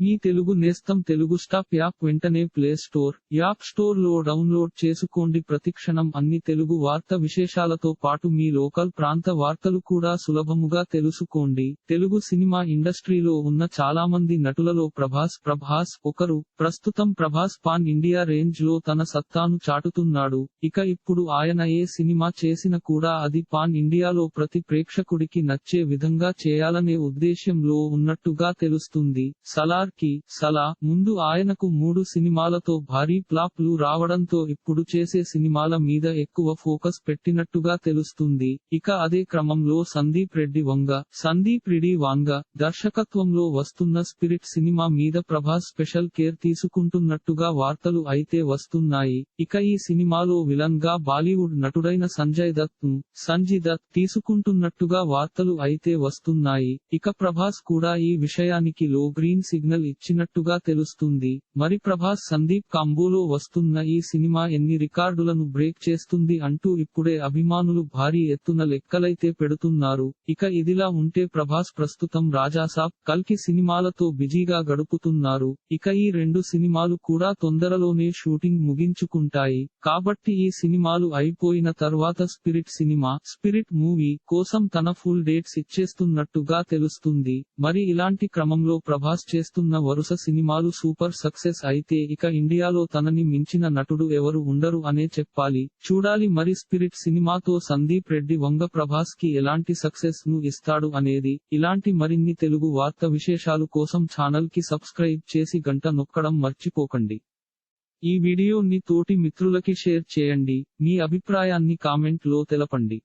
మీ తెలుగు నేస్తం Telugu stop app వెంటనే play store app స్టోర్లో డౌన్లోడ్ చేసుకోండి. ప్రతిక్షణం అన్ని తెలుగు వార్త విశేషాలతో పాటు మీ లోకల్ ప్రాంత వార్తలు కూడా సులభముగా తెలుసుకోండి. తెలుగు సినిమా ఇండస్ట్రీలో ఉన్న చాలా మంది నటులలో ప్రభాస్ ప్రభాస్ ఒకరు ప్రస్తుతం ప్రభాస్ పాన్ ఇండియా రేంజ్లో తన సత్తాను చాటుతున్నాడు. ఇక ఇప్పుడు ఆయన ఏ సినిమా చేసినా కూడా అది పాన్ ఇండియాలో ప్రతి ప్రేక్షకుడికి నచ్చే విధంగా చేయాలనే ఉద్దేశ్యంలో ఉన్నట్టుగా తెలుస్తుంది. సలార్ కి సలా ముందు ఆయనకు మూడు సినిమాలతో భారీ ఫ్లాప్లు రావడంతో ఇప్పుడు చేసే సినిమాల మీద ఎక్కువ ఫోకస్ పెట్టినట్టుగా తెలుస్తుంది. ఇక అదే క్రమంలో సందీప్ రెడ్డి వంగ సందీప్ రెడ్డి వాంగ దర్శకత్వంలో వస్తున్న స్పిరిట్ సినిమా మీద ప్రభాస్ స్పెషల్ కేర్ తీసుకుంటున్నట్టుగా వార్తలు అయితే వస్తున్నాయి. ఇక ఈ సినిమాలో విలన్గా బాలీవుడ్ నటుడైన సంజయ్ దత్ను సంజయ్ దత్ తీసుకుంటున్నట్టుగా వార్తలు అయితే వస్తున్నాయి. ఇక ప్రభాస్ కూడా ఈ విషయానికి లో గ్రీన్ సిగ్నల్ ఇచ్చినట్టుగా తెలుస్తుంది. మరి ప్రభాస్ సందీప్ కాంబోలో వస్తున్న ఈ సినిమా ఎన్ని రికార్డులను బ్రేక్ చేస్తుంది అంటూ ఇప్పుడే అభిమానులు భారీ ఎత్తున లెక్కలైతే పెడుతున్నారు. ఇక ఇదిలా ఉంటే ప్రభాస్ ప్రస్తుతం రాజాసాబ్ కల్కి సినిమాలతో బిజీగా గడుపుతున్నారు. ఇక ఈ రెండు సినిమాలు కూడా తొందరలోనే షూటింగ్ ముగించుకుంటాయి. కాబట్టి ఈ సినిమాలు అయిపోయిన తర్వాత స్పిరిట్ సినిమా స్పిరిట్ మూవీ కోసం తన ఫుల్ డేట్స్ ఇచ్చేస్తున్నట్టుగా తెలుస్తుంది. మరి ఇలాంటి క్రమంలో ప్రభాస్ చేస్తున్న వరుస సినిమాలు సూపర్ సక్సెస్ అయితే ఇక ఇండియాలో తనని మించిన నటుడు ఎవరు ఉండరు అనే చెప్పాలి. చూడాలి మరి స్పిరిట్ సినిమాతో సందీప్ రెడ్డి వంగ ప్రభాస్కి ఎలాంటి సక్సెస్ను ఇస్తాడు అనేది. ఇలాంటి మరిన్ని తెలుగు వార్త విశేషాలు కోసం ఛానల్కి సబ్స్క్రైబ్ చేసి గంట నొక్కడం మర్చిపోకండి. ఈ వీడియోని తోటి మిత్రులకి షేర్ చేయండి. మీ అభిప్రాయాన్ని కామెంట్లో తెలపండి.